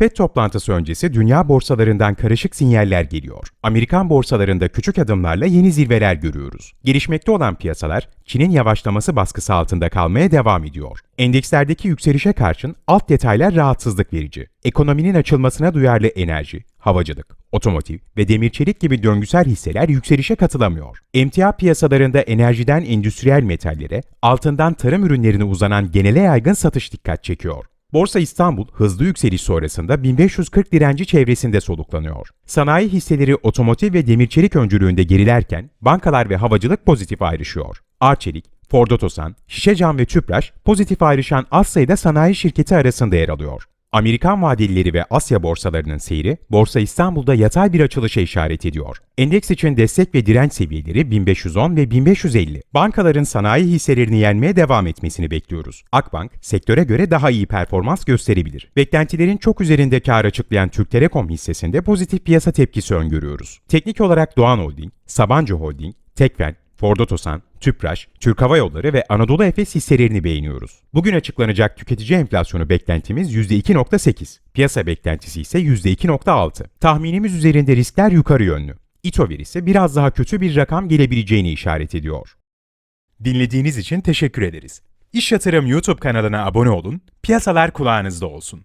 FED toplantısı öncesi dünya borsalarından karışık sinyaller geliyor. Amerikan borsalarında küçük adımlarla yeni zirveler görüyoruz. Gelişmekte olan piyasalar Çin'in yavaşlaması baskısı altında kalmaya devam ediyor. Endekslerdeki yükselişe karşın alt detaylar rahatsızlık verici. Ekonominin açılmasına duyarlı enerji, havacılık, otomotiv ve demir çelik gibi döngüsel hisseler yükselişe katılamıyor. Emtia piyasalarında enerjiden endüstriyel metallere, altından tarım ürünlerine uzanan genele yaygın satış dikkat çekiyor. Borsa İstanbul hızlı yükseliş sonrasında 1540 direnci çevresinde soluklanıyor. Sanayi hisseleri otomotiv ve demir çelik öncülüğünde gerilerken bankalar ve havacılık pozitif ayrışıyor. Arçelik, Ford Otosan, Şişecam ve Tüpraş pozitif ayrışan az sayıda sanayi şirketi arasında yer alıyor. Amerikan vadelileri ve Asya borsalarının seyri, Borsa İstanbul'da yatay bir açılışa işaret ediyor. Endeks için destek ve direnç seviyeleri 1510 ve 1550. Bankaların sanayi hisselerini yenmeye devam etmesini bekliyoruz. Akbank, sektöre göre daha iyi performans gösterebilir. Beklentilerin çok üzerinde kar açıklayan Türk Telekom hissesinde pozitif piyasa tepkisi öngörüyoruz. Teknik olarak Doğan Holding, Sabancı Holding, Tekfen, Ford Otosan, Tüpraş, Türk Hava Yolları ve Anadolu Efes hisselerini beğeniyoruz. Bugün açıklanacak tüketici enflasyonu beklentimiz %2.8, piyasa beklentisi ise %2.6. Tahminimiz üzerinde riskler yukarı yönlü. İTO verisi biraz daha kötü bir rakam gelebileceğini işaret ediyor. Dinlediğiniz için teşekkür ederiz. İş Yatırım YouTube kanalına abone olun, piyasalar kulağınızda olsun.